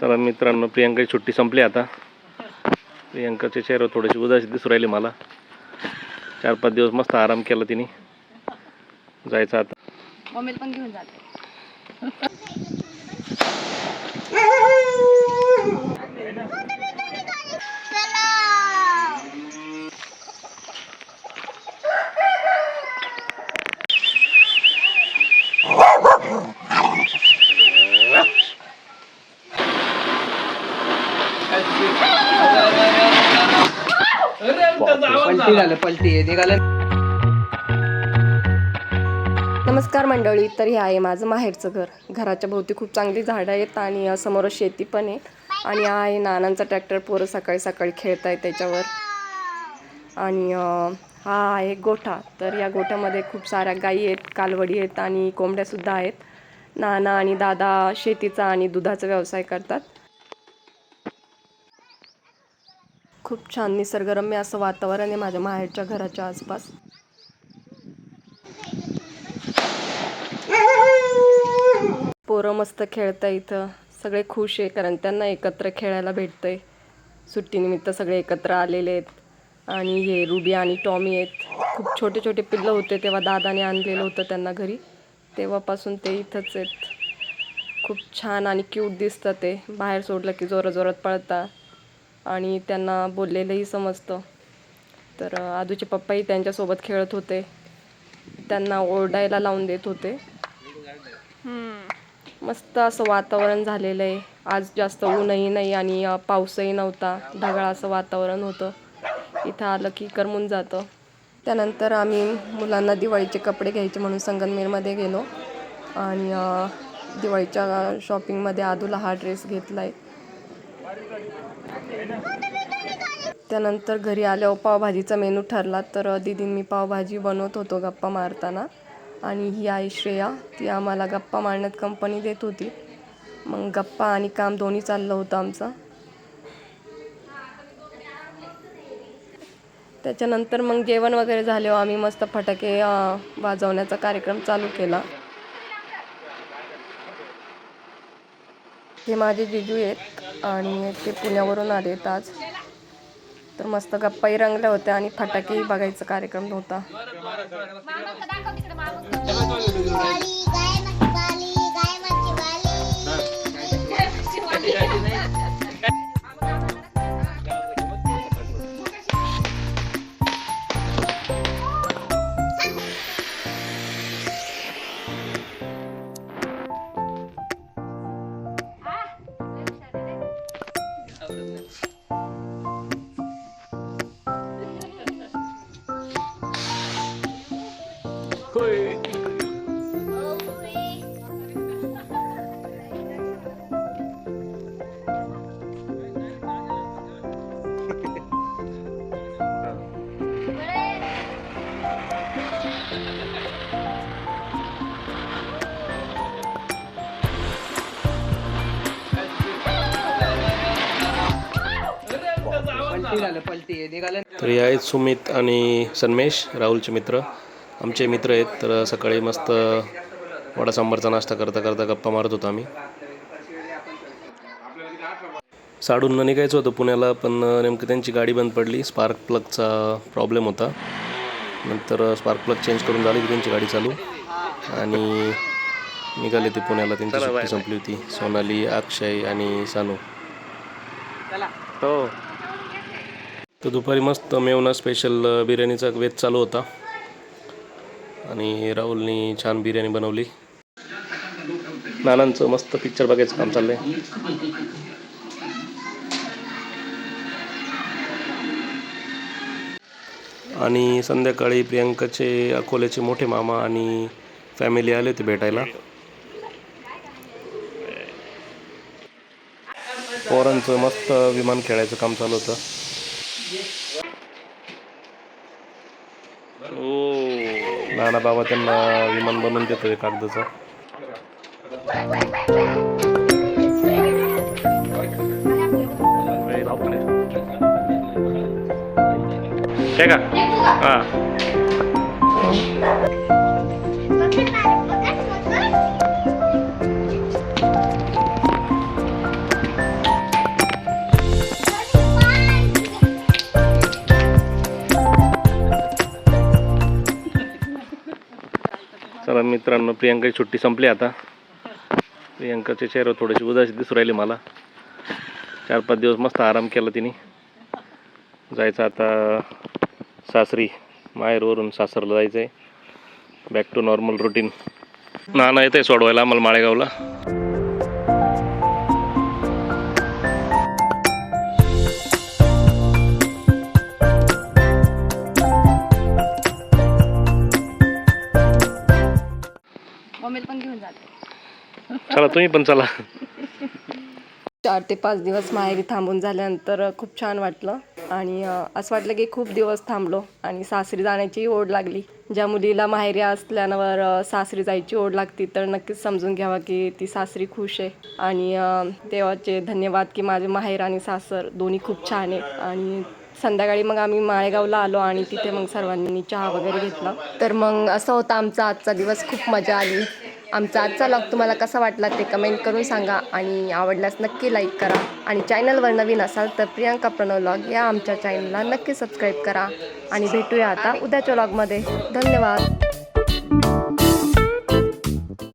चला मित्रांनो प्रियांकाची सुट्टी संपली आता. प्रियांकाचे चेहरे थोडेसे उदाशी दिसू राहिले मला. चार पाच दिवस मस्त आराम केला तिने. जायचं आता. मम्मीला पण घेऊन जाते. पलटी निघालं नमस्कार मंडळी तर हे आहे माझं माहेरचं घर. घराच्या भोवती खूप चांगली झाडं आहेत आणि समोर शेती पण आहे. आणि हा आहे नानांचा ट्रॅक्टर पोरं सकाळी सकाळी खेळत आहे त्याच्यावर. आणि हा आहे गोठा. तर या गोठ्यामध्ये खूप साऱ्या गायी आहेत कालवडी आहेत आणि कोंबड्यासुद्धा आहेत. नाना आणि दादा शेतीचा आणि दुधाचा व्यवसाय करतात. खूप छान निसर्गरम्य असं वातावरण आहे माझ्या माहेरच्या घराच्या आसपास. पोरं मस्त खेळतं इथं. सगळे खुश आहे कारण त्यांना एकत्र खेळायला भेटतंय. सुट्टीनिमित्त सगळे एकत्र आलेले आहेत. आणि हे रुबी आणि टॉमी आहेत. खूप छोटे छोटे पिल्लं होते तेव्हा दादाने आणलेलं होतं त्यांना घरी. तेव्हापासून ते इथंच आहेत. खूप छान आणि क्यूट दिसतं ते. बाहेर सोडलं की जोरात जोरात पळतात. आणि त्यांना बोललेलंही समजतं. तर अं, आदूचे पप्पाही त्यांच्यासोबत खेळत होते. त्यांना ओरडायला लावून देत होते. मस्त असं वातावरण झालेलं आहे. आज जास्त ऊनही नाही आणि पाऊसही नव्हता. ढगाळ असं वातावरण होतं. इथं आलं की करमून जातं. त्यानंतर आम्ही मुलांना दिवाळीचे कपडे घ्यायचे म्हणून संगमनेरमध्ये गेलो. आणि दिवाळीच्या शॉपिंगमध्ये आदूला हा ड्रेस घेतला आहे त्यानंतर घरी आल्यावर पावभाजीचा मेनू ठरला तर दिदीन मी पावभाजी बनवत होतो गप्पा मारताना आणि ही आई श्रेया ती आम्हाला गप्पा मारण्यात कंपनी देत होती. मग गप्पा आणि काम दोन्ही चाललं होतं आमचं. त्याच्यानंतर मग जेवण वगैरे झाल्यावर आम्ही मस्त फटाके वाजवण्याचा कार्यक्रम चालू केला. हे माझे जिजू आहेत आणि ते पुण्यावरून आले आहेत आज. तर मस्त गप्पाही रंगल्या होत्या आणि फटाकेही बघायचा कार्यक्रम होता. पलटी तर हे आहेत सुमित आणि सन्मेश राहुलचे मित्र. आमचे मित्र आहेत तर सकाळी मस्त वडा सांबारचा नाश्ता करता करता गप्पा मारत होतो आम्ही. साडून निघायचं होतं पुण्याला पण नेमकं त्यांची गाडी बंद पडली. स्पार्क प्लगचा प्रॉब्लेम होता. नंतर स्पार्क प्लग चेंज करून झाली की त्यांची गाडी चालू. आणि निघाले ते पुण्याला. त्यांची सुट्टी संपली होती. सोनाली अक्षय आणि सानू. हो. तर दुपारी मस्त मेवना स्पेशल बिर्याणीचा वेध चालू होता. आणि राहुलनी छान बिर्याणी बनवली. नानांचं मस्त पिक्चर बघायचं काम चाललंय. आणि संध्याकाळी प्रियांकाचे अकोल्याचे मोठे मामा आणि फॅमिली आले होते भेटायला. पोरांचं मस्त विमान खेळायचं काम चालू होतं. नाना बाबा त्यांना विमान बनवून देतोय कागदाचं. काय का? हा. तर मित्रांनो प्रियांकाची सुट्टी संपली आता. प्रियांकाच्या चेहऱ्यावर थोडीशी उदासी दिसू राहिली मला. चार पाच दिवस मस्त आराम केला तिने. जायचं आता सासरी माहेरवरून सासरला जायचं आहे back to normal routine Nana येत आहे सोडवायला आम्हाला माळेगावला. चला तुम्ही पण चला. चार ते पाच दिवस माहेरी थांबून झाल्यानंतर खूप छान वाटलं. आणि असं वाटलं की खूप दिवस थांबलो आणि सासरी जाण्याची ओढ लागली. ज्या मुलीला माहेरी असल्यावर सासरी जायची ओढ लागती तर नक्कीच समजून घ्यावा की ती सासरी खुश आहे. आणि देवाचे धन्यवाद की माझे माहेर आणि सासर दोन्ही खूप छान आहे आणि संध्याकाळी मग आम्ही माळेगावला आलो आणि तिथे मग सर्वांनी चहा वगैरे घेतला. तर मग असं होता आमचा आजचा दिवस. खूप मजा आली. आमचा आजचा लॉग तुम्हाला कसा वाटला ते कमेंट करून सांगा आणि आवडल्यास नक्की लाईक करा. आणि चॅनलवर नवीन असाल तर प्रियांका प्रणव लॉग या आमच्या चॅनलला नक्की सबस्क्राईब करा. आणि भेटूया आता उद्याच्या लॉगमध्ये धन्यवाद.